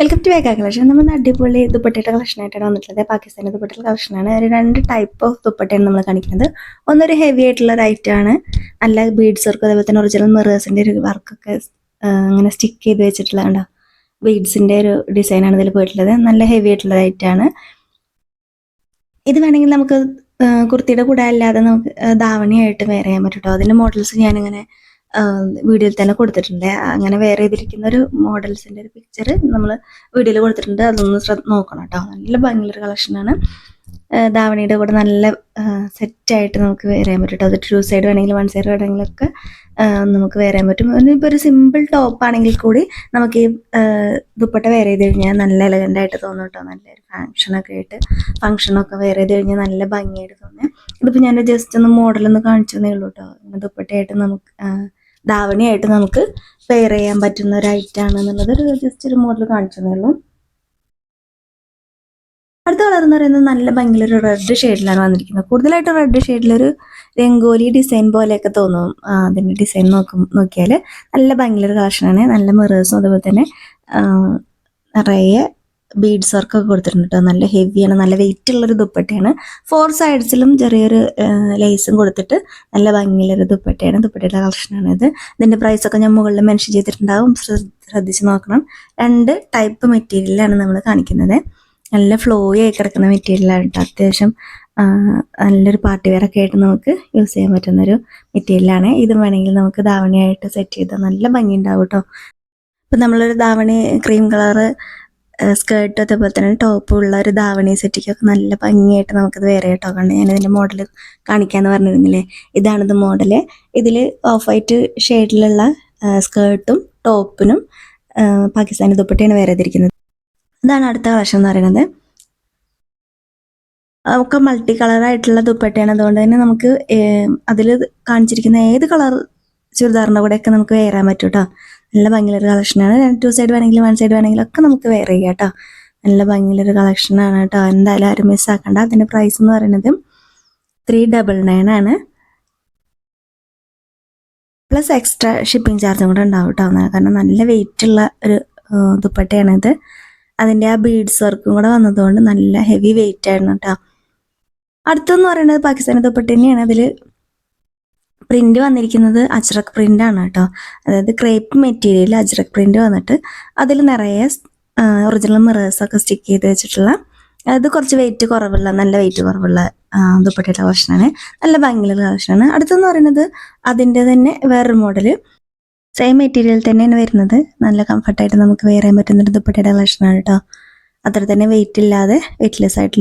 Welcome to വേഗ collection നമ്മൾ അടിപൊളി ദുപ്പട്ടയുടെ കളക്ഷൻ ആയിട്ടാണ് വന്നിട്ടുള്ളത്. പാകിസ്ഥാനി ദുപ്പട്ടയുടെ കളക്ഷനാണ് ഒരു രണ്ട് ടൈപ്പ് ഓഫ് ദുപ്പട്ടയാണ് നമ്മൾ കാണിക്കുന്നത്. ഒന്നൊരു ഹെവി ആയിട്ടുള്ള റൈറ്റ് ആണ്. നല്ല ബീഡ്സ് വർക്ക് അതേപോലെ തന്നെ ഒറിജിനൽ മിറേഴ്സിന്റെ ഒരു വർക്കൊക്കെ അങ്ങനെ സ്റ്റിക്ക് ചെയ്ത് വെച്ചിട്ടുള്ള കണ്ടോ? ബീഡ്സിന്റെ ഒരു ഡിസൈനാണ് ഇതിൽ പോയിട്ടുള്ളത്. നല്ല ഹെവി ആയിട്ടുള്ള റൈറ്റ് ആണ്. ഇത് വേണമെങ്കിൽ നമുക്ക് കുർത്തിയുടെ കൂടെ അല്ലാതെ നമുക്ക് ധാവണിയായിട്ട് വെയർ ചെയ്യാൻ പറ്റും കേട്ടോ അതിന്റെ മോഡൽസ് ഞാനിങ്ങനെ വീഡിയോയിൽ തന്നെ കൊടുത്തിട്ടുണ്ട്. അങ്ങനെ വേറെ ചെയ്തിരിക്കുന്ന ഒരു മോഡൽസിന്റെ ഒരു പിക്ചർ നമ്മൾ വീഡിയോയിൽ കൊടുത്തിട്ടുണ്ട്. അതൊന്ന് ശ്രദ്ധ നോക്കണം കേട്ടോ. നല്ല ഭംഗിയുള്ളൊരു കളക്ഷനാണ് ധാവണിയുടെ കൂടെ നല്ല സെറ്റായിട്ട് നമുക്ക് ചെയ്യാൻ പറ്റും അത് ടു സൈഡ് വേണമെങ്കിൽ വൺ സൈഡ് വേണമെങ്കിലൊക്കെ നമുക്ക് ചെയ്യാൻ പറ്റും. ഇപ്പോൾ ഒരു സിമ്പിൾ ടോപ്പ് ആണെങ്കിൽ കൂടി നമുക്ക് ഈ ദുപ്പട്ട വെയർ ചെയ്ത് കഴിഞ്ഞാൽ നല്ല എലഗന്റ് ആയിട്ട് തോന്നും കേട്ടോ. നല്ലൊരു ഫാഷനൊക്കെ ആയിട്ട് ഫംഗ്ഷനൊക്കെ വെയർ ചെയ്ത് കഴിഞ്ഞാൽ നല്ല ഭംഗിയായിട്ട് തോന്നുന്നത് ഇതിപ്പോൾ ഞാൻ ജസ്റ്റ് ഒന്ന് മോഡലൊന്ന് കാണിച്ചു തന്നേ ഉള്ളൂ കേട്ടോ. ദുപ്പട്ടയായിട്ട് നമുക്ക് ധാവണിയായിട്ട് നമുക്ക് പെയർ ചെയ്യാൻ പറ്റുന്ന ഒരു ഐറ്റം ആണ് എന്നുള്ളത് ഒരു ജസ്റ്റ് ഒരു മോഡൽ കാണിച്ചു തന്നേ ഉള്ളൂ. അടുത്ത കളർ എന്ന് പറയുന്നത് നല്ല ഭംഗിയിലൊരു റെഡ് ഷെയ്ഡിലാണ് വന്നിരിക്കുന്നത്. കൂടുതലായിട്ട് റെഡ് ഷെയ്ഡിലൊരു രംഗോലി ഡിസൈൻ പോലെയൊക്കെ തോന്നും. അതിന്റെ ഡിസൈൻ നോക്കും നോക്കിയാൽ നല്ല ഭയങ്കര കളക്ഷനാണ് നല്ല മിറേഴ്സും അതുപോലെ തന്നെ നിറയെ ബീഡ്സ് വർക്കൊക്കെ കൊടുത്തിട്ടുണ്ട് കേട്ടോ നല്ല ഹെവിയാണ് നല്ല വെയിറ്റ് ഉള്ളൊരു ദുപ്പട്ടയാണ്. ഫോർ സൈഡ്സിലും ചെറിയൊരു ലേസും കൊടുത്തിട്ട് നല്ല ഭംഗിയുള്ളൊരു ദുപ്പട്ടയാണ്. ദുപ്പട്ടയുടെ കളക്ഷനാണ് ഇത്. ഇതിന്റെ പ്രൈസ് ഒക്കെ ഞാൻ മുകളിൽ മെൻഷൻ ചെയ്തിട്ടുണ്ടാവും. ശ്രദ്ധ- ശ്രദ്ധിച്ച് നോക്കണം. രണ്ട് ടൈപ്പ് മെറ്റീരിയലാണ് നമ്മൾ കാണിക്കുന്നത്. നല്ല ഫ്ലോയി ആയി കിടക്കുന്ന മെറ്റീരിയലാണ് കേട്ടോ അത്യാവശ്യം നല്ലൊരു പാർട്ടി വെയർ ഒക്കെ ആയിട്ട് നമുക്ക് യൂസ് ചെയ്യാൻ പറ്റുന്ന ഒരു മെറ്റീരിയലാണ് ഇത് വേണമെങ്കിൽ നമുക്ക് ധാവണിയായിട്ട് സെറ്റ് ചെയ്താൽ നല്ല ഭംഗി ഉണ്ടാവും കേട്ടോ ഇപ്പം നമ്മളൊരു ധാവണി ക്രീം കളറ് സ്കേർട്ട് അതേപോലെ തന്നെ ടോപ്പും ഉള്ള ഒരു ധാവണി സെറ്റിക്കൊക്കെ നല്ല ഭംഗിയായിട്ട് നമുക്കത് വേറെ കേട്ടോ. കാണാം ഞാൻ ഇതിന്റെ മോഡൽ കാണിക്കാന്ന് പറഞ്ഞിരുന്നില്ലേ? ഇതാണിത് മോഡൽ ഇതിൽ ഓഫ് വൈറ്റ് ഷെയ്ഡിലുള്ള സ്കേർട്ടും ടോപ്പിനും പാകിസ്ഥാനി ദുപ്പട്ടയാണ് വേറെ തിരിക്കുന്നത് ഇതാണ് അടുത്ത കളക്ഷൻ എന്ന് പറയുന്നത്. ഒക്കെ മൾട്ടി കളറായിട്ടുള്ള ദുപ്പട്ടയാണ്. അതുകൊണ്ട് തന്നെ നമുക്ക് അതിൽ കാണിച്ചിരിക്കുന്ന ഏത് കളർ ചുരിദാറിന്റെ കൂടെയൊക്കെ നമുക്ക് വേറാൻ പറ്റും കേട്ടോ. നല്ല ഭംഗിയുള്ളൊരു കളക്ഷനാണ് ടു സൈഡ് വേണമെങ്കിലും വൺ സൈഡ് വേണമെങ്കിലും ഒക്കെ നമുക്ക് വെയർ ചെയ്യാം കേട്ടോ നല്ല ഭംഗിയുള്ളൊരു കളക്ഷനാണ് കേട്ടോ എന്തായാലും ആരും മിസ്സാക്കണ്ട അതിന്റെ പ്രൈസ് എന്ന് പറയുന്നത് ത്രീ ഡബിൾ നയൻ ആണ്. പ്ലസ് എക്സ്ട്രാ ഷിപ്പിംഗ് ചാർജും കൂടെ ഉണ്ടാവും കേട്ടോ കാരണം നല്ല വെയിറ്റ് ഉള്ള ഒരു ദുപ്പട്ടയാണിത് അതിന്റെ ആ ബീഡ്സ് വർക്കും കൂടെ വന്നതുകൊണ്ട് നല്ല ഹെവി വെയിറ്റ് ആയിരുന്നു കേട്ടോ അടുത്തെന്ന് പറയുന്നത് പാകിസ്ഥാനി ദുപ്പട്ട തന്നെയാണ്. അതിൽ പ്രിന്റ് വന്നിരിക്കുന്നത് അജ്രക് പ്രിന്റ് ആണ് കേട്ടോ. അതായത് ക്രേപ്പ് മെറ്റീരിയൽ അജ്രക് പ്രിന്റ് വന്നിട്ട് അതിൽ നിറയെ ഒറിജിനൽ മിറേഴ്സ് ഒക്കെ സ്റ്റിക്ക് ചെയ്ത് വെച്ചിട്ടുള്ള അത് കുറച്ച് വെയിറ്റ് കുറവുള്ള നല്ല വെയിറ്റ് കുറവുള്ള ദുപ്പട്ടയുടെ കളക്ഷനാണ് നല്ല ഭംഗിയുള്ള കളക്ഷനാണ് അടുത്തെന്ന് പറയുന്നത് അതിന്റെ തന്നെ വേറൊരു മോഡൽ സെയിം മെറ്റീരിയൽ തന്നെയാണ് വരുന്നത്. നല്ല കംഫർട്ടായിട്ട് നമുക്ക് വെയർ ചെയ്യാൻ പറ്റുന്ന ഒരു ദുപ്പട്ടയുടെ കളക്ഷനാണ് കേട്ടോ. അത്ര തന്നെ വെയിറ്റ് ഇല്ലാതെ വെയിറ്റ്ലെസ് ആയിട്ടുള്ള